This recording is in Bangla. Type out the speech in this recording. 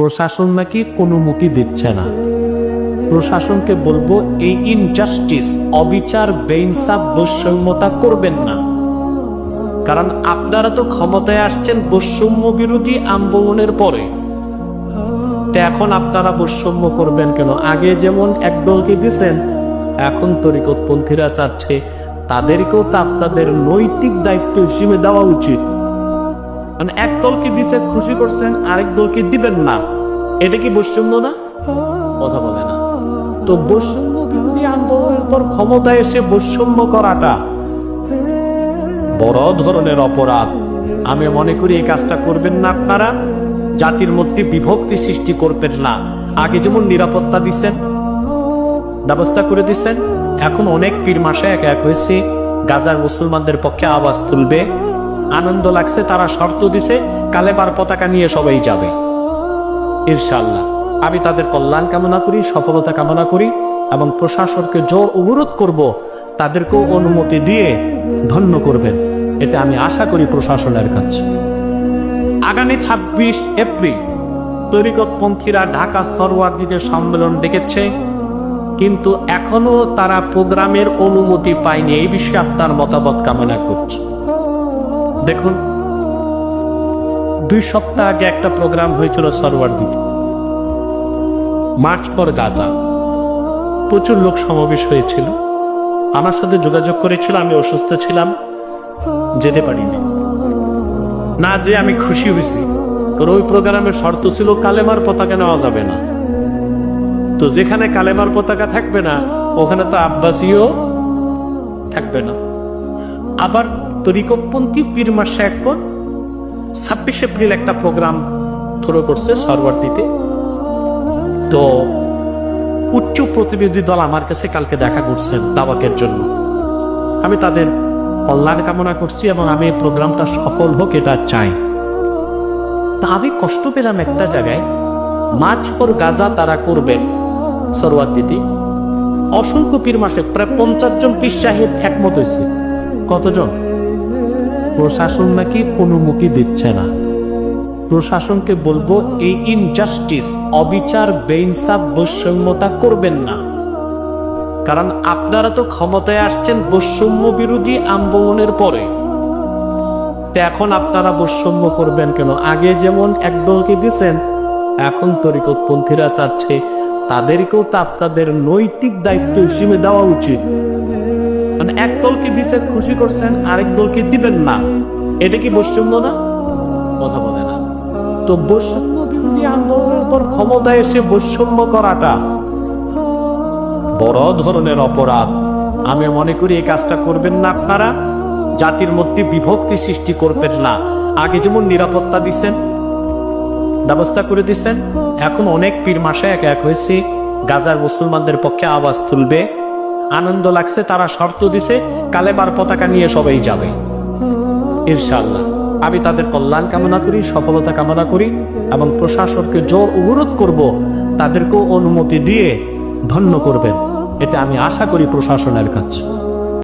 প্রশাসন নাকি কোনো অনুমতি দিচ্ছে না। প্রশাসনকে বলব এই ইনজাস্টিস অবিচার, বেইনসাফ, বৈষম্যতা করবেন না। কারণ আপনারা তো ক্ষমতায় আসছেন বৈষম্য বিরোধী আন্দোলনের পরে। এখন আপনারা বৈষম্য করবেন কেন? আগে যেমন একদলকে দিছেন, এখন তরিকতপন্থীরা চাচ্ছে তাদেরকেও তো আপনাদের নৈতিক দায়িত্ব হিসেবে দেওয়া উচিত। মানে এক দলকে দিছে, খুশি করছেন, আরেক দলকে দিবেন না। এটা কি বৈষম্য না? কথা বলে না। তো বৈষম্য বিরোধী আন্দোলনের পর ক্ষমতায় এসে বৈষম্য করাটা বড় ধরনের অপরাধ। আমি মনে করি এই কাজটা করবেন না আপনারা। জাতির মধ্যে বিভক্তি সৃষ্টি করবেন না। আগে যেমন নিরাপত্তা দিচ্ছেন ব্যবস্থা করে দিচ্ছেন এখন অনেক পীর মাসে এক এক হয়েছে। গাজার মুসলমানদের পক্ষে আওয়াজ তুলবে। আনন্দ লাগছে, তারা শর্ত দিছে কালেবার পতাকা নিয়ে সবাই যাবে। ইনশাল্লাহ আমি তাদের কল্যাণ কামনা করি, সফলতা কামনা করি এবং প্রশাসনকে জোর অনুরোধ করব, তাদেরকেও অনুমতি দিয়ে ধন্য করবেন। এটা আমি আশা করি প্রশাসনের কাছে। আগামী ছাব্বিশ এপ্রিল, তরিকতপন্থীরা ঢাকা সরওয়ার্দিদের সম্মেলন ডেকেছে, কিন্তু এখনও তারা প্রোগ্রামের অনুমতি পায়নি। এই বিষয়ে আপনার মতামত কামনা করছি। দেখুন, দুই সপ্তাহ আগে একটা প্রোগ্রাম হয়েছিল সরওয়ার্দিতে। মার্চ পর গাজা। প্রচুর লোক সমাবেশ হয়েছিল। আমার সাথে যোগাযোগ করেছিল, আমি অসুস্থ ছিলাম, যেতে পারিনি। না যে আমি খুশি হয়েছি, কারণ ওই প্রোগ্রামের শর্ত ছিল কালেমার পতাকা নেওয়া যাবে না। তো যেখানে কালেমার পতাকা থাকবে না, ওখানে তো আব্বাসীও থাকবে না। আবার তরিকপন্থী পীর মাসে এখন ছাব্বিশ এপ্রিল একটা প্রোগ্রাম থ্রো করছে সরবর্তীতে তো উচ্চ প্রতিনিধি দল আমার কাছে কালকে দেখা করছেন দাবাকের জন্য। আমি তাদের কল্যাণ কামনা করছি এবং আমি এই প্রোগ্রামটা সফল হোক এটা চাই। তা আমি কষ্ট পেলাম একটা জায়গায় মাছ পর গাজা তারা করবেন সরোয়ার দিদি অসংখ্য পীর মাসে প্রায় পঞ্চাশ জন পীর সাহেব একমত হয়েছে। কতজন? প্রশাসন নাকি অনুমতি দিচ্ছে না। প্রশাসনকে বলব এই ইনজাস্টিস অবিচার, বেইনসাফ, বৈষম্যতা করবেন না। কারণ আপনারা তো ক্ষমতায় আসছেন বৈষম্য বিরোধী আন্দোলনের পরে। এখন আপনারা বৈষম্য করবেন কেন? আগে যেমন একদলকে দিছেন, এখন তরিকতপন্থীরা চাচ্ছে তাদেরকেও তো আপনাদের নৈতিক দায়িত্ব হিসেবে দেওয়া উচিত। মানে এক দলকে দিছে, খুশি করছেন, আরেক দলকে দিবেন না। এটা কি বৈষম্য না? কথা বলে না। তো বৈষম্য বিরোধী আন্দোলনের পর ক্ষমতায় এসে বৈষম্য করাটা বড় ধরনের অপরাধ। আমি মনে করি এই কাজটা করবেন না আপনারা। জাতির মধ্যে বিভক্তি সৃষ্টি করবেন না। আগে যেমন নিরাপত্তা দিচ্ছেন ব্যবস্থা করে দিচ্ছেন এখন অনেক পীর মাসে এক এক হয়েছে। গাজার মুসলমানদের পক্ষে আওয়াজ তুলবে। আনন্দ লাগছে, তারা শর্ত দিছে কালেবার পতাকা নিয়ে সবাই যাবে। ইনশাল্লাহ আমি তাদের কল্যাণ কামনা করি, সফলতা কামনা করি এবং প্রশাসনকে জোর অনুরোধ করব, তাদেরকেও অনুমতি দিয়ে ধন্য করবেন। এটা আমি আশা করি প্রশাসনের কাছে।